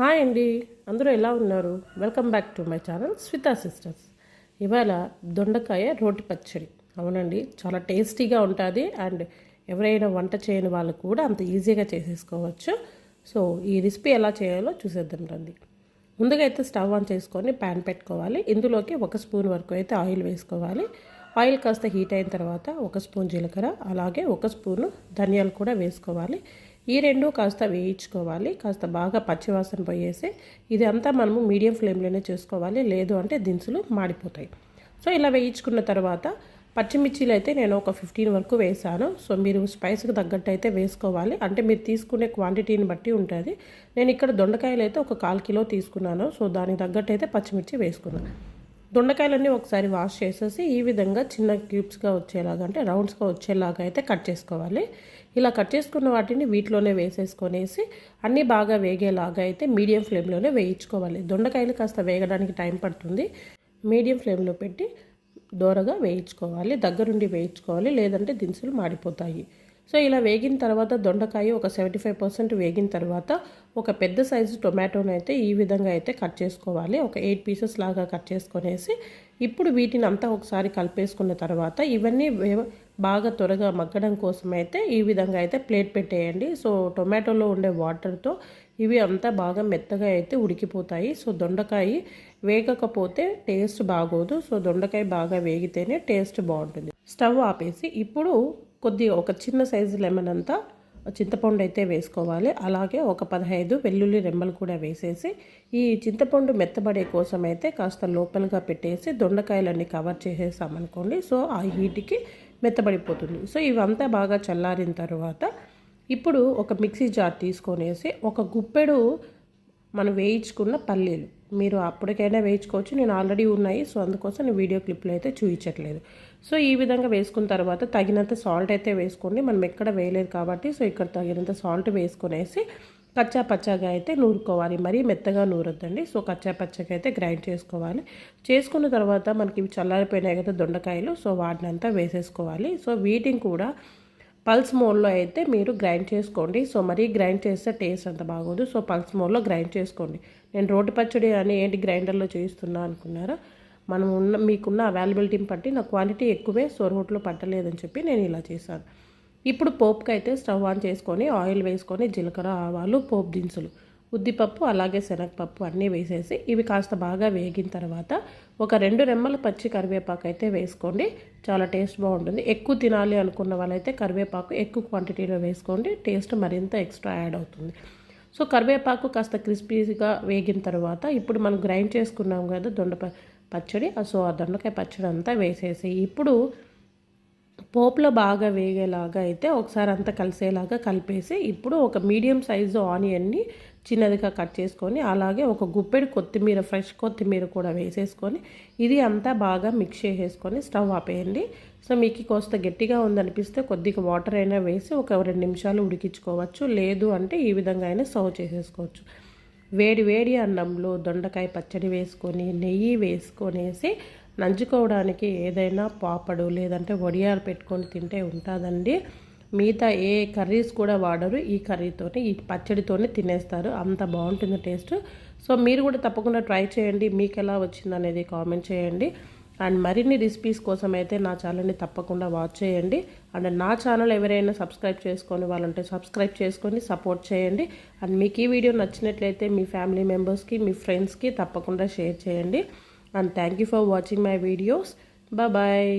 Hi అండి. అందరూ ఎలా ఉన్నారు? Welcome back to my channel Swita sisters ఇవాళ దొండకాయ రోటి పచ్చడి. అవునండి చాలా టేస్టీగా ఉంటుంది అండ్ ఎవరైనా వంట చేయని వాళ్ళు కూడా అంత ఈజీగా చేసేసుకోవచ్చు. సో ఈ రెసిపీ ఎలా చేయాలో చూసేద్దాం రండి. ముందుగా అయితే స్టవ్ ఆన్ చేసుకొని ప్యాన్ పెట్టుకోవాలి. ఇందులోకి ఒక స్పూన్ వరకు అయితే ఆయిల్ వేసుకోవాలి. ఆయిల్ కాస్త హీట్ అయిన తర్వాత ఒక స్పూన్ జీలకర్ర అలాగే ఒక స్పూను ధనియాలు కూడా వేసుకోవాలి. ఈ రెండు కాస్త వేయించుకోవాలి కాస్త బాగా పచ్చివాసన పోయేసి ఇది అంతా మనము మీడియం ఫ్లేమ్లోనే చేసుకోవాలి లేదు అంటే దినుసులు మాడిపోతాయి. సో ఇలా వేయించుకున్న తర్వాత పచ్చిమిర్చిలు అయితే నేను ఒక ఫిఫ్టీన్ వరకు వేసాను. సో మీరు స్పైస్కి తగ్గట్టు అయితే వేసుకోవాలి. అంటే మీరు తీసుకునే క్వాంటిటీని బట్టి ఉంటుంది. నేను ఇక్కడ దొండకాయలు అయితే ఒక కాల్ కిలో తీసుకున్నాను. సో దానికి తగ్గట్టు అయితే పచ్చిమిర్చి వేసుకున్నాను దొండకాయలన్నీ ఒకసారి వాష్ చేసేసి ఈ విధంగా చిన్న క్యూబ్స్గా వచ్చేలాగా అంటే రౌండ్స్గా వచ్చేలాగా అయితే కట్ చేసుకోవాలి. ఇలా కట్ చేసుకున్న వాటిని వీటిలోనే వేసేసుకొనేసి అన్నీ బాగా వేగేలాగా అయితే మీడియం ఫ్లేమ్లోనే వేయించుకోవాలి. దొండకాయలు కాస్త వేగడానికి టైం పడుతుంది. మీడియం ఫ్లేమ్లో పెట్టి దోరగా వేయించుకోవాలి. దగ్గరుండి వేయించుకోవాలి. లేదంటే దినుసులు మాడిపోతాయి. సో ఇలా వేగిన తర్వాత దొండకాయ ఒక సెవెంటీ ఫైవ్ పర్సెంట్ వేగిన తర్వాత ఒక పెద్ద సైజు టొమాటోని అయితే ఈ విధంగా అయితే కట్ చేసుకోవాలి. ఒక ఎయిట్ పీసెస్ లాగా కట్ చేసుకొనేసి ఇప్పుడు వీటిని అంతా ఒకసారి కలిపేసుకున్న తర్వాత ఇవన్నీ బాగా త్వరగా మగ్గడం కోసం అయితే ఈ విధంగా అయితే ప్లేట్ పెట్టేయండి. సో టొమాటోలో ఉండే వాటర్తో ఇవి అంతా బాగా మెత్తగా అయితే ఉడికిపోతాయి. సో దొండకాయ వేగకపోతే టేస్ట్ బాగోదు. సో దొండకాయ బాగా వేగితేనే టేస్ట్ బాగుంటుంది. స్టవ్ ఆపేసి ఇప్పుడు కొద్దిగా ఒక చిన్న సైజు లెమన్ అంతా చింతపండు అయితే వేసుకోవాలి. అలాగే ఒక పదహైదు వెల్లుల్లి రెమ్మలు కూడా వేసేసి ఈ చింతపండు మెత్తబడే కోసం అయితే కాస్త లోపలగా పెట్టేసి దొండకాయలన్నీ కవర్ చేసేసామనుకోండి సో ఆ హీట్కి మెత్తబడిపోతుంది. సో ఇవంతా బాగా చల్లారిన తర్వాత ఇప్పుడు ఒక మిక్సీ జార్ తీసుకొనేసి ఒక గుప్పెడు మనం వేయించుకున్న పల్లీలు మీరు అప్పటికైనా వేయించుకోవచ్చు. నేను ఆల్రెడీ ఉన్నాయి. సో అందుకోసం నేను వీడియో క్లిప్లో అయితే చూపించట్లేదు సో ఈ విధంగా వేసుకున్న తర్వాత తగినంత సాల్ట్ అయితే వేసుకోండి. మనం ఎక్కడ వేయలేదు కాబట్టి సో ఇక్కడ తగినంత సాల్ట్ వేసుకునేసి కచ్చా పచ్చగా అయితే నూరుకోవాలి. మరీ మెత్తగా నూరొద్దండి. సో కచ్చా పచ్చగా అయితే గ్రైండ్ చేసుకోవాలి. చేసుకున్న తర్వాత మనకి ఇవి చల్లారిపోయినాయి కదా దొండకాయలు. సో వాటినంతా వేసేసుకోవాలి. సో వీటిని కూడా పల్స్ మోడ్లో అయితే మీరు గ్రైండ్ చేసుకోండి. సో మరీ గ్రైండ్ చేస్తే టేస్ట్ అంత బాగోదు. సో పల్స్ మోడ్లో గ్రైండ్ చేసుకోండి. నేను రోటి పచ్చడి అని ఏంటి గ్రైండర్లో చేయిస్తున్నా అనుకున్నారా? మనం ఉన్న మీకున్న అవైలబిలిటీని బట్టి నా క్వాలిటీ ఎక్కువే సో రోట్లో పట్టలేదని చెప్పి నేను ఇలా చేశాను. ఇప్పుడు పోపుకి అయితే స్టవ్ ఆన్ చేసుకొని ఆయిల్ వేసుకొని జీలకర్ర ఆవాలు పోపు దినుసులు. ఉద్దిపప్పు అలాగే శనగపప్పు అన్నీ వేసేసి ఇవి కాస్త బాగా వేగిన తర్వాత ఒక రెండు రెమ్మల పచ్చి కరివేపాకు అయితే వేసుకోండి. చాలా టేస్ట్ బాగుంటుంది. ఎక్కువ తినాలి అనుకున్న వాళ్ళైతే కరివేపాకు ఎక్కువ క్వాంటిటీలో వేసుకోండి. టేస్ట్ మరింత ఎక్స్ట్రా యాడ్ అవుతుంది. సో కరివేపాకు కాస్త క్రిస్పీగా వేగిన తర్వాత ఇప్పుడు మనం గ్రైండ్ చేసుకున్నాం కదా దొండ పచ్చడి. సో ఆ దొండకాయ పచ్చడి అంతా వేసేసి ఇప్పుడు పోపులో బాగా వేగేలాగా అయితే ఒకసారి అంతా కలిసేలాగా కలిపేసి ఇప్పుడు ఒక మీడియం సైజు ఆనియన్ని చిన్నదిగా కట్ చేసుకొని అలాగే ఒక గుప్పెడు కొత్తిమీర ఫ్రెష్ కొత్తిమీర కూడా వేసేసుకొని ఇది అంతా బాగా మిక్స్ చేసేసుకొని స్టవ్ ఆపేయండి. సో మీకు కోస్త గట్టిగా ఉందనిపిస్తే కొద్దిగా వాటర్ అయినా వేసి ఒక రెండు నిమిషాలు ఉడికించుకోవచ్చు. లేదు అంటే ఈ విధంగా అయినా సర్వ్ చేసేసుకోవచ్చు. వేడి వేడి అన్నంలో దొండకాయ పచ్చడి వేసుకొని నెయ్యి వేసుకొనేసి నంచుకోవడానికి ఏదైనా పాపడు లేదంటే వడియాలు పెట్టుకొని తింటే ఉంటుందండి. మిగతా ఏ కర్రీస్ కూడా వాడరు. ఈ కర్రీతోనే ఈ పచ్చడితోనే తినేస్తారు. అంత బాగుంటుంది టేస్ట్. సో మీరు కూడా తప్పకుండా ట్రై చేయండి. మీకు ఎలా వచ్చింది అనేది కామెంట్ చేయండి. అండ్ మరిన్ని రెసిపీస్ కోసం అయితే నా ఛానల్ని తప్పకుండా వాచ్ చేయండి. అండ్ నా ఛానల్ ఎవరైనా సబ్స్క్రైబ్ చేసుకొని వాళ్ళంటే సబ్స్క్రైబ్ చేసుకొని సపోర్ట్ చేయండి. అండ్ మీకు ఈ వీడియో నచ్చినట్లయితే మీ ఫ్యామిలీ మెంబర్స్కి మీ ఫ్రెండ్స్కి తప్పకుండా షేర్ చేయండి. And thank you for watching my videos. Bye